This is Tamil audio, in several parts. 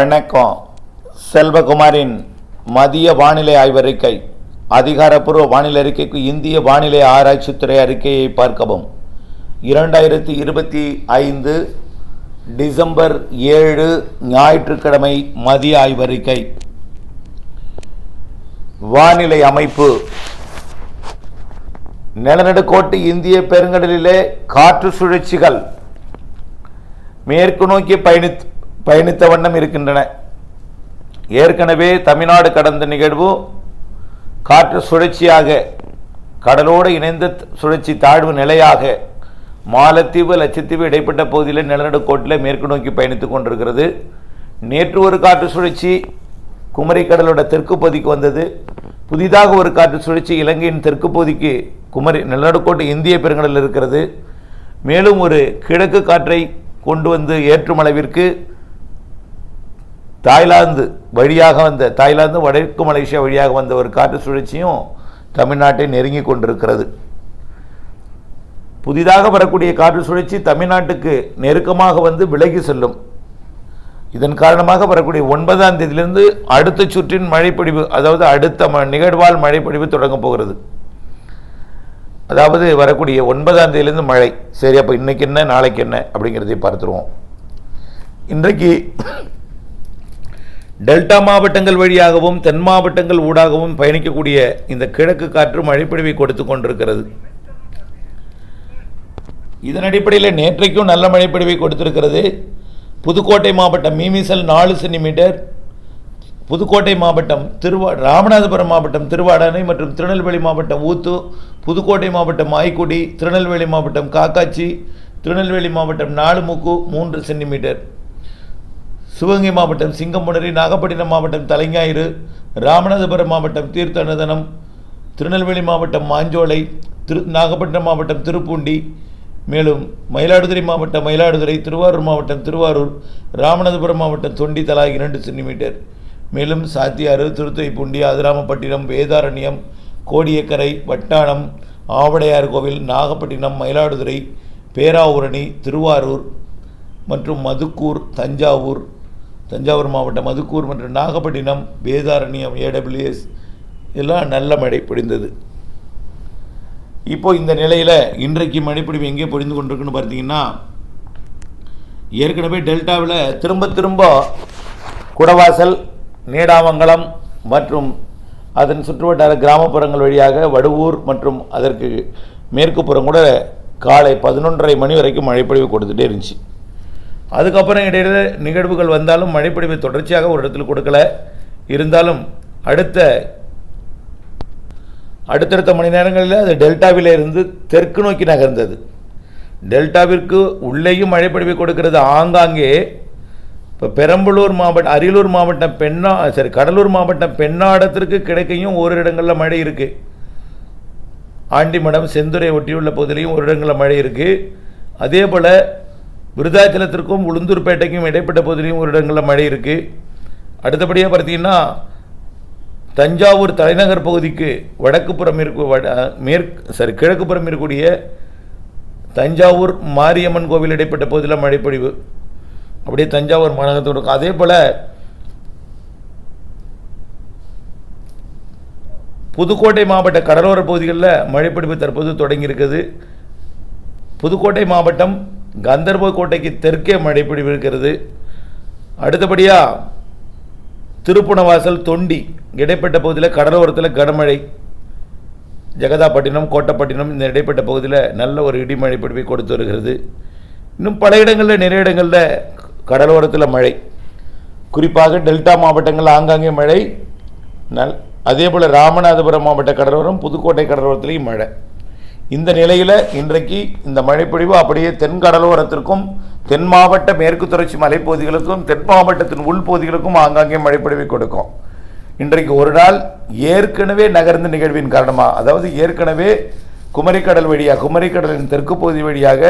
வணக்கம். செல்வகுமாரின் மதிய வானிலை ஆய்வறிக்கை அதிகாரப்பூர்வ வானிலை அறிக்கைக்கு இந்திய வானிலை ஆராய்ச்சித்துறை அறிக்கையை பார்க்கவும். இரண்டாயிரத்தி இருபத்தி ஐந்து டிசம்பர் ஏழு ஞாயிற்றுக்கிழமை மதிய ஆய்வறிக்கை வானிலை அமைப்பு. நிலநடுக்கோட்டு இந்திய பெருங்கடலிலே காற்று சுழற்சிகள். மேற்கு நோக்கி பயணித்து பயணித்த வண்ணம் இருக்கின்றன. ஏற்கனவே தமிழ்நாடு கடந்த நிகழ்வு காற்று சுழற்சியாக கடலோடு இணைந்த சுழற்சி தாழ்வு நிலையாக மாலத்தீவு லட்சத்தீவு இடைப்பட்ட பகுதியில் நிலநடுக்கோட்டில் மேற்கு நோக்கி பயணித்துக் கொண்டிருக்கிறது. நேற்று ஒரு காற்று சுழற்சி குமரி கடலோட தெற்கு பகுதிக்கு வந்தது. புதிதாக ஒரு காற்று சுழற்சி இலங்கையின் தெற்கு பகுதிக்கு குமரி நிலநடுக்கோட்டு இந்திய பெருங்கடலில் இருக்கிறது. மேலும் ஒரு கிழக்கு காற்றை கொண்டு வந்து ஏற்றும் அளவிற்கு தாய்லாந்து வழியாக வந்த தாய்லாந்து வடக்கு மலேசியா வழியாக வந்த ஒரு காற்று சுழற்சியும் தமிழ்நாட்டை நெருங்கி கொண்டிருக்கிறது. புதிதாக வரக்கூடிய காற்று சுழற்சி தமிழ்நாட்டுக்கு நெருக்கமாக வந்து விலகி செல்லும். இதன் காரணமாக வரக்கூடிய ஒன்பதாம் தேதியிலிருந்து அடுத்த சுற்றின் மழைப்பொழிவு அதாவது அடுத்த ம- நிகழ்வால் மழைப்பொழிவு தொடங்கப் போகிறது. அதாவது வரக்கூடிய ஒன்பதாம் தேதியிலிருந்து மழை. சரி அப்போ இன்னைக்கு என்ன நாளைக்கு என்ன அப்படிங்கிறதை பார்த்துருவோம். இன்றைக்கு டெல்டா மாவட்டங்கள் வழியாகவும் தென் மாவட்டங்கள் ஊடாகவும் பயணிக்கக்கூடிய இந்த கிழக்கு காற்று மழைப்பிடிவை கொடுத்து கொண்டிருக்கிறது. இதன் அடிப்படையில் நேற்றைக்கும் நல்ல மழைப்பிடிவை கொடுத்திருக்கிறது. புதுக்கோட்டை மாவட்டம் மீமிசல் நாலு சென்டிமீட்டர் புதுக்கோட்டை மாவட்டம் திருவா ராமநாதபுரம் மாவட்டம் திருவாடானை மற்றும் திருநெல்வேலி மாவட்டம் ஊத்து புதுக்கோட்டை மாவட்டம் ஆய்க்குடி திருநெல்வேலி மாவட்டம் காக்காச்சி திருநெல்வேலி மாவட்டம் நாலுமுக்கு மூன்று சென்டிமீட்டர். சிவகங்கை மாவட்டம் சிங்கமுனரி நாகப்பட்டினம் மாவட்டம் தலைஞாயிறு ராமநாதபுரம் மாவட்டம் தீர்த்தநதனம் திருநெல்வேலி மாவட்டம் மாஞ்சோலை திரு நாகப்பட்டினம் மாவட்டம் திருப்பூண்டி மேலும் மயிலாடுதுறை மாவட்டம் மயிலாடுதுறை திருவாரூர் மாவட்டம் திருவாரூர் ராமநாதபுரம் மாவட்டம் தொண்டி தலா இரண்டு சென்டிமீட்டர். மேலும் சாத்தியாறு திருத்துறைப்பூண்டி அதிராமப்பட்டினம் வேதாரண்யம் கோடியக்கரை வட்டானம் ஆவடையார் கோவில் நாகப்பட்டினம் மயிலாடுதுறை பேராவூரணி திருவாரூர் மற்றும் மதுக்கூர் தஞ்சாவூர் தஞ்சாவூர் மாவட்டம் மதுக்கூர் மற்றும் நாகப்பட்டினம் வேதாரண்யம் ஏடபிள்யூஎஸ் எல்லாம் நல்ல மழை பொழிந்தது. இப்போது இந்த நிலையில் இன்றைக்கு மழைப்பிடிவு எங்கே பொழிந்து கொண்டிருக்குன்னு பார்த்தீங்கன்னா ஏற்கனவே டெல்டாவில் திரும்ப திரும்ப குடவாசல் நீடாமங்கலம் மற்றும் அதன் சுற்றுவட்டார கிராமப்புறங்கள் வழியாக வடுவூர் மற்றும் அதற்கு மேற்கு புறம் கூட காலை பதினொன்றரை மணி வரைக்கும் மழைப்பொழிவு கொடுத்துட்டே இருந்துச்சு. அதுக்கப்புறம் இடையில நிகழ்வுகள் வந்தாலும் மழைப்பொழிவு தொடர்ச்சியாக ஒரு இடத்துல கொடுக்கல. இருந்தாலும் அடுத்த அடுத்தடுத்த மணி நேரங்களில் அது டெல்டாவில் இருந்து தெற்கு நோக்கி நகர்ந்தது. டெல்டாவிற்கு உள்ளேயும் மழைப்பொழிவை கொடுக்கிறது ஆங்காங்கே. இப்போ பெரம்பலூர் மாவட்டம் அரியலூர் மாவட்டம் பெண்ணா சரி கடலூர் மாவட்டம் பெண்ணாடத்திற்கு கிடைக்கையும் ஒரு இடங்களில் மழை இருக்குது ஆண்டிமடம் செந்துறை ஒட்டியுள்ள பகுதியிலையும் ஒரு இடங்களில் மழை இருக்குது அதே போல் விருதாச்சலத்திற்கும் உளுந்தூர்பேட்டைக்கும் இடைப்பட்ட பகுதியிலும் ஒரு இடங்களில் மழை இருக்குது அடுத்தபடியாக பார்த்தீங்கன்னா தஞ்சாவூர் தலைநகர் பகுதிக்கு வடக்குப்புறம் இருக்க வட மேற்கு சரி கிழக்குப்புறம் இருக்கக்கூடிய தஞ்சாவூர் மாரியம்மன் கோவில் இடைப்பட்ட பகுதியில் மழைப்பொழிவு அப்படியே தஞ்சாவூர் மாநகரத்தோடு இருக்கும் அதே போல் புதுக்கோட்டை மாவட்ட கடலோர பகுதிகளில் மழைப்பிடிப்பு தற்போது தொடங்கியிருக்குது புதுக்கோட்டை மாவட்டம் கந்தர்ப கோட்டைக்கு தெற்கே மழைப்பொழிவு இருக்கிறது அடுத்தபடியாக திருப்புணவாசல் தொண்டி இடைப்பட்ட பகுதியில் கடலோரத்தில் கனமழை. ஜெகதாப்பட்டினம் கோட்டப்பட்டினம் இந்த இடைப்பட்ட பகுதியில் நல்ல ஒரு இடிமழை பிடிப்பை கொடுத்து வருகிறது. இன்னும் பல இடங்களில் நிறைய இடங்களில் கடலோரத்தில் மழை. குறிப்பாக டெல்டா மாவட்டங்களில் ஆங்காங்கே மழை. நல் அதே போல் ராமநாதபுரம் மாவட்ட கடலோரம் புதுக்கோட்டை கடலோரத்திலையும் மழை. இந்த நிலையில் இன்றைக்கு இந்த மழைப்பொழிவு அப்படியே தென் கடலோரத்திற்கும் தென் மாவட்ட மேற்கு தொடர்ச்சி மலைப்பகுதிகளுக்கும் தென் மாவட்டத்தின் உள்பகுதிகளுக்கும் ஆங்காங்கே மழைப்பொழிவை கொடுக்கும். இன்றைக்கு ஒரு நாள் ஏற்கனவே நகர்ந்த நிகழ்வின் காரணமாக அதாவது ஏற்கனவே குமரிக்கடல் வழியாக குமரிக்கடலின் தெற்கு பகுதி வழியாக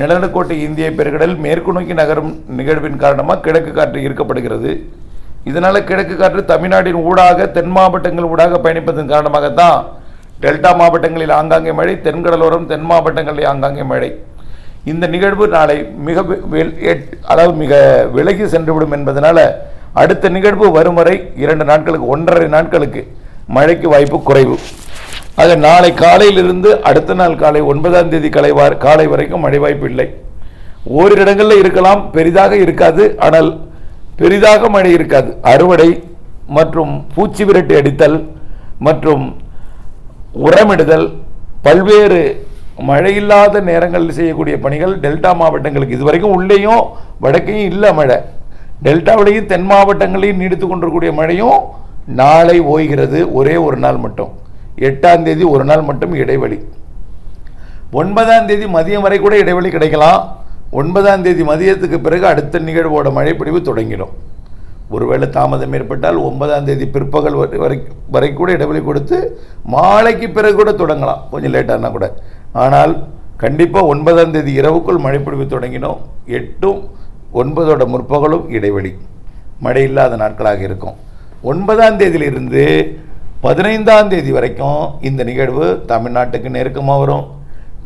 நிலநடுக்கோட்டை இந்திய பெருங்கடல் மேற்கு நோக்கி நகரும் நிகழ்வின் காரணமாக கிழக்கு காற்று ஈர்க்கப்படுகிறது. இதனால் கிழக்கு காற்று தமிழ்நாட்டின் ஊடாக தென் மாவட்டங்கள் ஊடாக பயணிப்பதன் காரணமாகத்தான் டெல்டா மாவட்டங்களில் ஆங்காங்கே மழை தென்கடலோரம் தென் மாவட்டங்களில் ஆங்காங்கே மழை. இந்த நிகழ்வு நாளை மிக வி- அதாவது மிக விலகி சென்றுவிடும் என்பதனால் அடுத்த நிகழ்வு வரும் வரை இரண்டு நாட்களுக்கு ஒன்றரை நாட்களுக்கு மழைக்கு வாய்ப்பு குறைவு. ஆக நாளை காலையிலிருந்து அடுத்த நாள் காலை ஒன்பதாம் தேதி காலை காலை வரைக்கும் மழை வாய்ப்பு இல்லை. ஓரிரு இடங்களில் இருக்கலாம் பெரிதாக இருக்காது ஆனால் பெரிதாக மழை இருக்காது. அறுவடை மற்றும் பூச்சி விரட்டி அடித்தல் மற்றும் உரமிடுதல் பல்வேறு மழையில்லாத நேரங்களில் செய்யக்கூடிய பணிகள் டெல்டா மாவட்டங்களுக்கு. இதுவரைக்கும் உள்ளேயும் வடக்கையும் இல்லை மழை. டெல்டாவிலையும் தென் மாவட்டங்களையும் நீடித்து கொண்டிருக்கக்கூடிய மழையும் நாளை ஓய்கிறது ஒரே ஒரு நாள் மட்டும். எட்டாம் தேதி ஒரு நாள் மட்டும் இடைவெளி. ஒன்பதாம் தேதி மதியம் வரை கூட இடைவெளி கிடைக்கலாம். ஒன்பதாம் தேதி மதியத்துக்கு பிறகு அடுத்த நிகழ்வோட மழைப்பொழிவு தொடங்கிடும். ஒருவேளை தாமதம் ஏற்பட்டால் ஒன்பதாம் தேதி பிற்பகல் வரை வரை வரை கூட இடைவெளி கொடுத்து மாலைக்கு பிறகு கூட தொடங்கலாம். கொஞ்சம் லேட்டானா கூட. ஆனால் கண்டிப்பாக ஒன்பதாம் தேதி இரவுக்குள் மழைப்பொழிவு தொடங்கினோம். எட்டும் ஒன்பதோட முற்பகலும் இடைவெளி. மழை இல்லாத நாட்களாக இருக்கும். ஒன்பதாம் தேதியிலிருந்து பதினைந்தாம் தேதி வரைக்கும் இந்த நிகழ்வு தமிழ்நாட்டுக்கு நெருக்கமாக வரும்.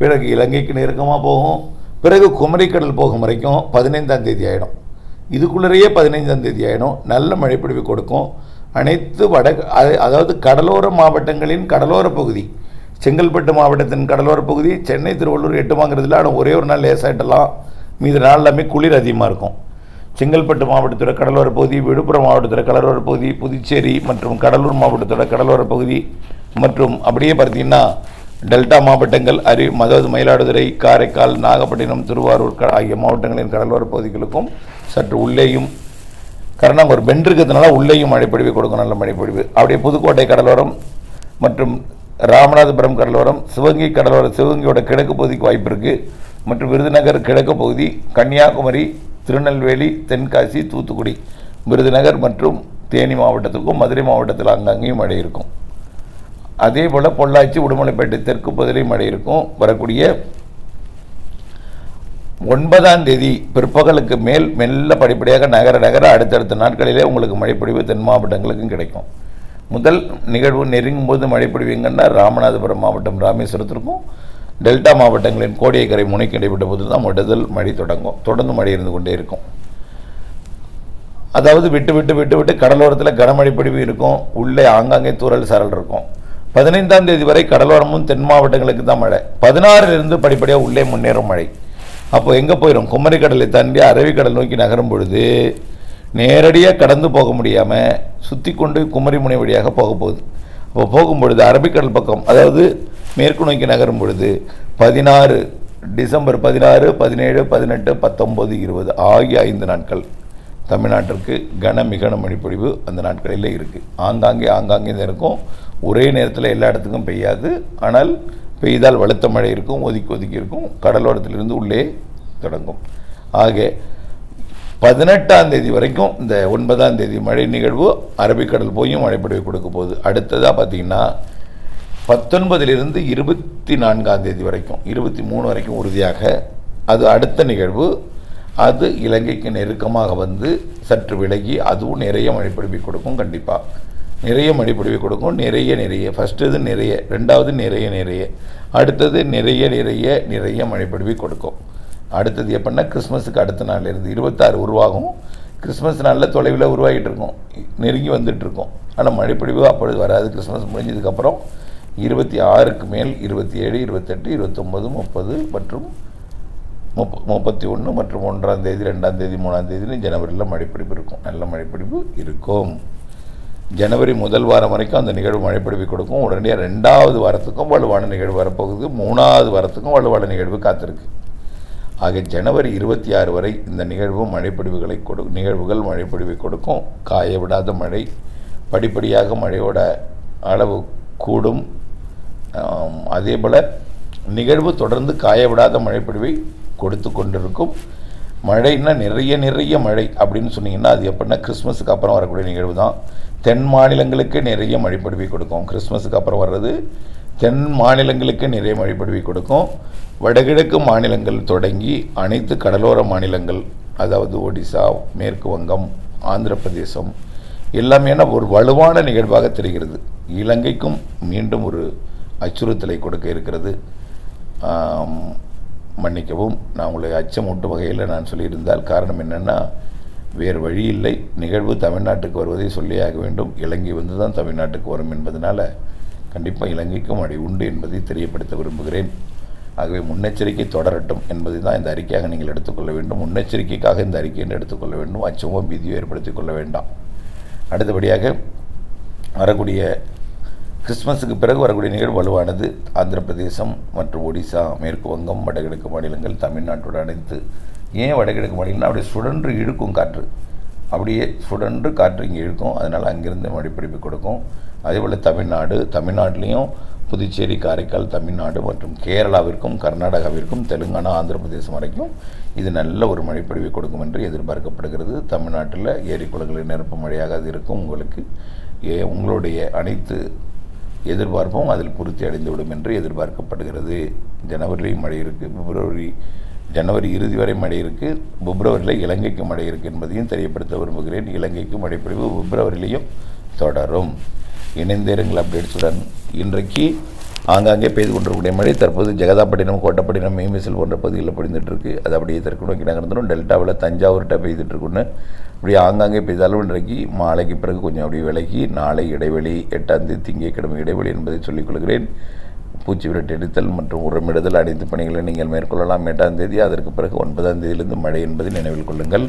பிறகு இலங்கைக்கு நெருக்கமாக போகும். பிறகு குமரிக்கடல் போகும் வரைக்கும் பதினைந்தாம் தேதி ஆகிடும் இதுக்குள்ளேயே பதினைஞ்சாம் தேதி ஆகிடும் நல்ல மழைப்பிடிவு கொடுக்கும். அனைத்து வட அதாவது கடலோர மாவட்டங்களின் கடலோர பகுதி செங்கல்பட்டு மாவட்டத்தின் கடலோர பகுதி சென்னை திருவள்ளூர் எட்டுமாங்கிறதுல ஆனால் ஒரே ஒரு நாள் லேசாகிட்டலாம் மீது நாள் எல்லாமே குளிர் அதிகமாக இருக்கும். செங்கல்பட்டு மாவட்டத்தோட கடலோர பகுதி விழுப்புரம் மாவட்டத்தோட கடலோர பகுதி புதுச்சேரி மற்றும் கடலூர் மாவட்டத்தோட கடலோர பகுதி மற்றும் அப்படியே பார்த்தீங்கன்னா டெல்டா மாவட்டங்கள் அரி அதாவது மயிலாடுதுறை காரைக்கால் நாகப்பட்டினம் திருவாரூர் ஆகிய மாவட்டங்களின் கடலோர பகுதிகளுக்கும் சற்று உள்ளேயும் காரணம் அங்கே ஒரு பெண்ட் இருக்கிறதுனால உள்ளேயும் மழைப்பொழிவு கொடுக்கும் நல்ல மழைப்பொழிவு. அப்படியே புதுக்கோட்டை கடலோரம் மற்றும் ராமநாதபுரம் கடலோரம் சிவகங்கை கடலோரம் சிவகங்கையோட கிழக்கு பகுதிக்கு வாய்ப்பு இருக்குது மற்றும் விருதுநகர் கிழக்கு பகுதி கன்னியாகுமரி திருநெல்வேலி தென்காசி தூத்துக்குடி. விருதுநகர் மற்றும் தேனி மாவட்டத்துக்கும் மதுரை மாவட்டத்தில் அங்கங்கேயும் மழை இருக்கும். அதே போல் பொள்ளாச்சி உடுமலைப்பேட்டை தெற்கு பகுதியிலையும் மழை இருக்கும். வரக்கூடிய ஒன்பதாம் தேதி பிற்பகலுக்கு மேல் மெல்ல படிப்படியாக நகர நகர அடுத்தடுத்த நாட்களிலே உங்களுக்கு மழைப்பொழிவு தென் மாவட்டங்களுக்கும் கிடைக்கும். முதல் நிகழ்வு நெருங்கும் போது மழைப்பொழிவுங்கன்னா ராமநாதபுரம் மாவட்டம் ராமேஸ்வரத்திற்கும் டெல்டா மாவட்டங்களின் கோடியக்கரை முனைக்கு இடைப்பட்ட போது தான் முதல் மழை தொடங்கும். தொடர்ந்து மழை இருந்து கொண்டே இருக்கும். அதாவது விட்டு விட்டு விட்டு விட்டு கடலோரத்தில் கனமழை பொழிவு இருக்கும். உள்ளே ஆங்காங்கே தூறல் சரல் இருக்கும். பதினைந்தாம் தேதி வரை கடலோரமும் தென் மாவட்டங்களுக்கு தான் மழை. பதினாறிலிருந்து படிப்படியாக உள்ளே முன்னேறும் மழை. அப்போ எங்கே போயிடும் குமரி கடலை தாண்டி அரபிக்கடல் நோக்கி நகரும் பொழுது நேரடியாக கடந்து போக முடியாமல் சுற்றி கொண்டு குமரி முனை வழியாக போக போகுது. அப்போ போகும்பொழுது அரபிக்கடல் பக்கம் அதாவது மேற்கு நோக்கி நகரும் பொழுது பதினாறு டிசம்பர் பதினாறு பதினேழு பதினெட்டு பத்தொம்பது இருபது ஆகிய ஐந்து நாட்கள் தமிழ்நாட்டிற்கு கன மிகன மழைப்பொழிவு அந்த நாட்களில் இருக்குது ஆங்காங்கே ஆங்காங்கே இருக்கும். ஒரே நேரத்தில் எல்லா இடத்துக்கும் பெய்யாது. ஆனால் பெய்தால் வலுத்த மழை இருக்கும் ஒதுக்கி ஒதுக்கி இருக்கும் கடலோரத்திலிருந்து உள்ளே தொடங்கும். ஆக பதினெட்டாம் தேதி வரைக்கும் இந்த ஒன்பதாம் தேதி மழை நிகழ்வு அரபிக்கடல் போயும் மழைப்பொழிவு கொடுக்க போகுது. அடுத்ததாக பார்த்தீங்கன்னா பத்தொன்பதிலிருந்து இருபத்தி நான்காம் தேதி வரைக்கும் இருபத்தி மூணு வரைக்கும் உறுதியாக அது அடுத்த நிகழ்வு. அது இலங்கைக்கு நெருக்கமாக வந்து சற்று விலகி அதுவும் நிறைய மழைப்பொழிவை கொடுக்கும் கண்டிப்பாக நிறைய மழைப்பொழிவை கொடுக்கும். நிறைய நிறைய. ஃபஸ்ட்டு இது நிறைய. ரெண்டாவது நிறைய நிறைய. அடுத்தது நிறைய நிறைய நிறைய மழைப்பொழிவை கொடுக்கும். அடுத்தது எப்படின்னா கிறிஸ்மஸுக்கு அடுத்த நாள் இருந்து இருபத்தாறு உருவாகும். கிறிஸ்மஸ் நாளில் தொலைவில் உருவாகிட்டு இருக்கும். நெருங்கி வந்துட்டுருக்கோம் ஆனால் மழைப்பிடிவு அப்பொழுது வராது. கிறிஸ்மஸ் முடிஞ்சதுக்கப்புறம் இருபத்தி ஆறுக்கு மேல் இருபத்தி ஏழு இருபத்தெட்டு இருபத்தொம்பது முப்பது மற்றும் முப்ப முப்பத்தி ஒன்று மற்றும் ஒன்றாம் தேதி ரெண்டாம் தேதி மூணாம் தேதினு ஜனவரியில் மழைப்பிடிப்பு இருக்கும். நல்ல மழைப்பிடிப்பு இருக்கும். ஜனவரி முதல் வாரம் வரைக்கும் அந்த நிகழ்வு மழைப்பிடிப்பு கொடுக்கும். உடனடியாக ரெண்டாவது வாரத்துக்கும் வலுவான நிகழ்வு வரப்போகுது. மூணாவது வாரத்துக்கும் வலுவான நிகழ்வு காத்திருக்கு. ஆக ஜனவரி இருபத்தி ஆறு வரை இந்த நிகழ்வு மழைப்பொழிவுகளை கொடு நிகழ்வுகள் மழைப்பொழிவை கொடுக்கும். காய விடாத மழை படிப்படியாக மழையோட அளவு கூடும். அதே போல் நிகழ்வு தொடர்ந்து காய விடாத மழைப்பொழிவை கொடுத்து கொண்டிருக்கும். மழைன்னா நிறைய நிறைய மழை அப்படின்னு சொன்னீங்கன்னா அது எப்படின்னா கிறிஸ்மஸுக்கு அப்புறம் வரக்கூடிய நிகழ்வு தான் தென் மாநிலங்களுக்கு நிறைய மழைப்படுவி கொடுக்கும். கிறிஸ்மஸுக்கு அப்புறம் வர்றது தென் மாநிலங்களுக்கு நிறைய மழைப்படுவி கொடுக்கும். வடகிழக்கு மாநிலங்கள் தொடங்கி அனைத்து கடலோர மாநிலங்கள் அதாவது ஒடிசா மேற்கு வங்கம் ஆந்திர பிரதேசம் எல்லாமே ஒரு வலுவான நிகழ்வாக தெரிகிறது. இலங்கைக்கும் மீண்டும் ஒரு அச்சுறுத்தலை கொடுக்க இருக்கிறது. மன்னிக்கவும் நான் உங்களை அச்சமூட்டும் வகையில் நான் சொல்லியிருந்தால் காரணம் என்னென்னா வேறு வழி இல்லை. நிகழ்வு தமிழ்நாட்டுக்கு வருவதை சொல்லியாக வேண்டும். இலங்கை வந்து தான் தமிழ்நாட்டுக்கு வரும் என்பதனால் கண்டிப்பாக இலங்கைக்கும் அடி உண்டு என்பதை தெரியப்படுத்த விரும்புகிறேன். ஆகவே முன்னெச்சரிக்கை தொடரட்டும் என்பதை தான் இந்த அறிக்கையாக நீங்கள் எடுத்துக்கொள்ள வேண்டும். முன்னெச்சரிக்கைக்காக இந்த அறிக்கை என்று எடுத்துக்கொள்ள வேண்டும். அச்சமோ பீதியோ ஏற்படுத்திக் கொள்ள வேண்டாம். அடுத்தபடியாக வரக்கூடிய கிறிஸ்மஸுக்கு பிறகு வரக்கூடிய நிகழ்வு வலுவானது ஆந்திர பிரதேசம் மற்றும் ஒடிசா மேற்கு வங்கம் வடகிழக்கு மாநிலங்கள் தமிழ்நாட்டோட அனைத்து ஏன் வடகிழக்கு மாநிலம்னா அப்படியே சுடன்று இழுக்கும் காற்று. அப்படியே சுடன்று காற்று இங்கே இழுக்கும். அதனால் அங்கிருந்து மழைப்பிடிப்பு கொடுக்கும். அதேபோல் தமிழ்நாடு தமிழ்நாட்டிலையும் புதுச்சேரி காரைக்கால் தமிழ்நாடு மற்றும் கேரளாவிற்கும் கர்நாடகாவிற்கும் தெலுங்கானா ஆந்திர பிரதேசம் வரைக்கும் இது நல்ல ஒரு மழைப்பொழிவை கொடுக்கும் என்று எதிர்பார்க்கப்படுகிறது. தமிழ்நாட்டில் ஏரி குளங்களில் நிரப்பு மழையாக அது இருக்கும். உங்களுக்கு ஏ உங்களுடைய அனைத்து எதிர்பார்ப்பும் அதில் பூர்த்தி அடைந்துவிடும் என்று எதிர்பார்க்கப்படுகிறது. ஜனவரிலையும் மழை இருக்குது பிப்ரவரி ஜனவரி இறுதி வரை மழை இருக்குது பிப்ரவரியில் இலங்கைக்கு மழை இருக்குது என்பதையும் தெரியப்படுத்த விரும்புகிறேன். இலங்கைக்கு மழைப்பொழிவு பிப்ரவரியிலையும் தொடரும். இணைந்தேருங்கள் அப்டேட்ஸுடன் இன்றைக்கு ஆங்காங்கே பெய்து கொண்டிருக்கக்கூடிய மழை தற்போது ஜெகதாப்பட்டினம் கோட்டப்பட்டினம் மேமிசல் போன்ற பகுதிகளில் பொழிந்துட்டு இருக்கு. அது அப்படியே தெற்கு நோக்கி நகர்ந்துடும். டெல்டாவில் தஞ்சாவூர்கிட்ட பெய்துட்டு இப்படி அப்படியே ஆங்காங்கே பெய்தளவு இன்றைக்கு மாலைக்கு பிறகு கொஞ்சம் அப்படியே விலகி நாளை இடைவெளி எட்டாம் தேதி திங்கட்கிழமை இடைவெளி என்பதை சொல்லிக் கொள்கிறேன். பூச்சி விரட்டு எடுத்தல் மற்றும் உரமிடுதல் அனைத்து பணிகளை நீங்கள் மேற்கொள்ளலாம். எட்டாம் தேதி அதற்கு பிறகு ஒன்பதாம் தேதியிலிருந்து மழை என்பதை நினைவில் கொள்ளுங்கள்.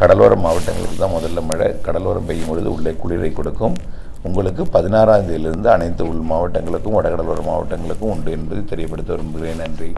கடலோர மாவட்டங்களுக்கு தான் முதல்ல மழை. கடலோரம் பெய்யும் பொழுது உள்ளே குளிரை கொடுக்கும். உங்களுக்கு பதினாறாம் தேதியிலிருந்து அனைத்து உள் மாவட்டங்களுக்கும் வடகடலோர மாவட்டங்களுக்கும் உண்டு என்பதை தெரியப்படுத்த விரும்புகிறேன். நன்றி.